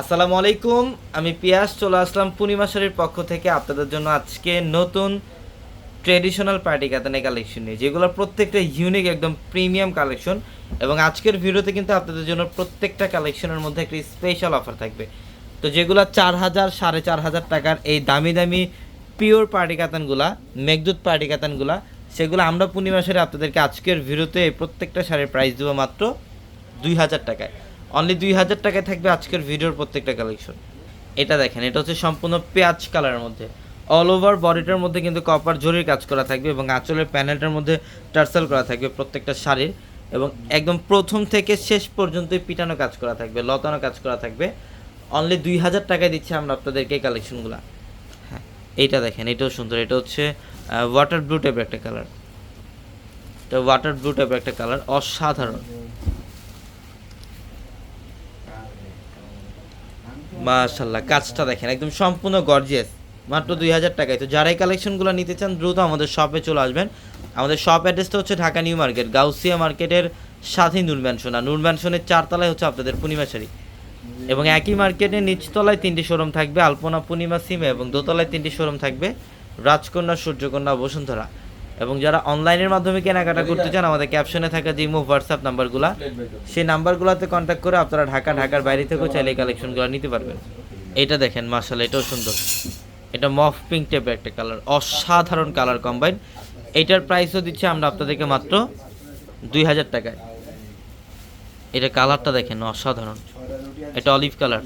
আসসালামু আলাইকুম, আমি পিয়াস, চলে আসলাম পূর্ণিমা শাড়ির পক্ষ থেকে আপনাদের জন্য আজকে নতুন ট্রেডিশনাল পার্টি কাতানে কালেকশন নিয়ে যেগুলো প্রত্যেকটা ইউনিক একদম প্রিমিয়াম কালেকশন এবং আজকের ভিডিওতে কিন্তু আপনাদের জন্য প্রত্যেকটা কালেকশনের মধ্যে একটি স্পেশাল অফার থাকবে। তো যেগুলো চার হাজার, সাড়ে চার হাজার টাকার এই দামি দামি পিওর পার্টি কাতানগুলা, মেঘদূত পার্টি কাতানগুলা, সেগুলো আমরা পূর্ণিমা শাড়ি আপনাদেরকে আজকের ভিডিওতে প্রত্যেকটা শাড়ির প্রাইস দেবো মাত্র দুই হাজার টাকায়। অনলি দুই হাজার টাকায় থাকবে আজকের ভিডিওর প্রত্যেকটা কালেকশন এটা দেখেন, এটা হচ্ছে সম্পূর্ণ পেঁয়াজ কালারের মধ্যে। অল ওভার বডিটার মধ্যে কিন্তু কপার জরির কাজ করা থাকবে এবং আঁচলের প্যানেলটার মধ্যে টার্সেল করা থাকবে প্রত্যেকটা শাড়ির এবং একদম প্রথম থেকে শেষ পর্যন্তই পিটানো কাজ করা থাকবে, লতানো কাজ করা থাকবে। অনলি দুই হাজার টাকায় দিচ্ছে আমরা আপনাদেরকে এই কালেকশনগুলো হ্যাঁ এইটা দেখেন, এটাও সুন্দর, এটা হচ্ছে ওয়াটার ব্লু টাইপের একটা কালার এটা ওয়াটার ব্লু টাইপের একটা কালার অসাধারণ। মাশাল্লাহ কাজটা দেখেন, একদম সম্পূর্ণ গর্জিয়াস মাত্র দুই হাজার টাকায়। তো যারা এই কালেকশনগুলো নিতে চান, দ্রুত আমাদের শপে চলে আসবেন। আমাদের শপ অ্যাড্রেসটা হচ্ছে ঢাকা নিউ মার্কেট, গাউসিয়া মার্কেটের সাথে নূর ম্যানশন আর নূর ম্যানশনের চারতলায় হচ্ছে আপনাদের পূর্ণিমা শাড়ি। এবং একই মার্কেটের নিচতলায় তিনটি শোরুম থাকবে, আলপনা পূর্ণিমা সিমে এবং দোতলায় তিনটি শোরুম থাকবে রাজকন্যা, সূর্যকন্যা, বসুন্ধরা। এবং যারা অনলাইনের মাধ্যমে কেনাকাটা করতে চান আমাদের ক্যাপশনে থাকা যে ইমো হোয়াটসঅ্যাপ নাম্বারগুলো সেই নাম্বারগুলোতে কন্ট্যাক্ট করে আপনারা ঢাকা ঢাকার বাইরে থেকেও চাইলে এই কালেকশনগুলো নিতে পারবেন। এটা দেখেন মার্শাল এটাও সুন্দর। এটা মফ পিঙ্ক টাইপের একটা কালার অসাধারণ কালার কম্বাইন এইটার প্রাইসও দিচ্ছে আমরা আপনাদেরকে মাত্র দুই হাজার টাকায়। এটা কালারটা দেখেন অসাধারণ। এটা অলিভ কালার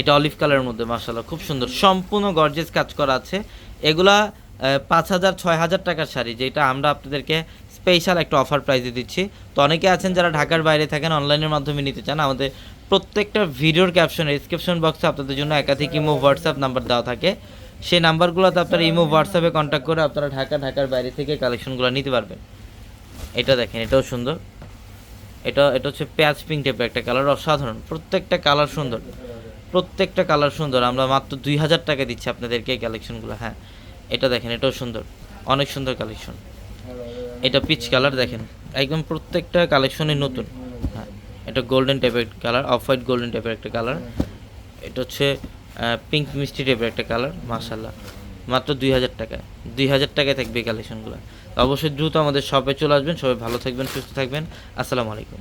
এটা অলিভ কালারের মধ্যে মার্শাল্লাহ খুব সুন্দর। সম্পূর্ণ গর্জেস কাজ করা আছে। এগুলা পাঁচ হাজার, ছয় হাজার টাকার শাড়ি, যেটা আমরা আপনাদেরকে স্পেশাল একটা অফার প্রাইসে দিচ্ছি। তো অনেকে আছেন যারা ঢাকার বাইরে থাকেন অনলাইনের মাধ্যমে নিতে চান, আমাদের প্রত্যেকটা ভিডিওর ক্যাপশনে ডিসক্রিপশন বক্সে আপনাদের জন্য একাধিক ইমো হোয়াটসঅ্যাপ নাম্বার দেওয়া থাকে। সেই নাম্বারগুলোতে আপনারা ইমো হোয়াটসঅ্যাপে কন্ট্যাক্ট করে আপনারা ঢাকা, ঢাকার বাইরে থেকে কালেকশনগুলো নিতে পারবেন। এটা দেখেন, এটাও সুন্দর। এটা এটা হচ্ছে পেঁয়াজ পিঙ্ক টাইপের একটা কালার অসাধারণ। প্রত্যেকটা কালার সুন্দর। প্রত্যেকটা কালার সুন্দর। আমরা মাত্র দুই হাজার টাকা দিচ্ছি আপনাদেরকে এই কালেকশনগুলো হ্যাঁ। এটা দেখেন, এটাও সুন্দর। অনেক সুন্দর কালেকশন এটা পিচ কালার দেখেন। একদম প্রত্যেকটা কালেকশনই নতুন। হ্যাঁ এটা গোল্ডেন টাইপের কালার অফ হোয়াইট গোল্ডেন টাইপের একটা কালার এটা হচ্ছে পিঙ্ক মিষ্টি টাইপের একটা কালার মাশাল্লাহ মাত্র দুই হাজার টাকায়। দুই হাজার টাকায় থাকবে এই কালেকশনগুলো অবশ্যই দ্রুত আমাদের শপে চলে আসবেন। সবাই ভালো থাকবেন, সুস্থ থাকবেন। আসসালামু আলাইকুম।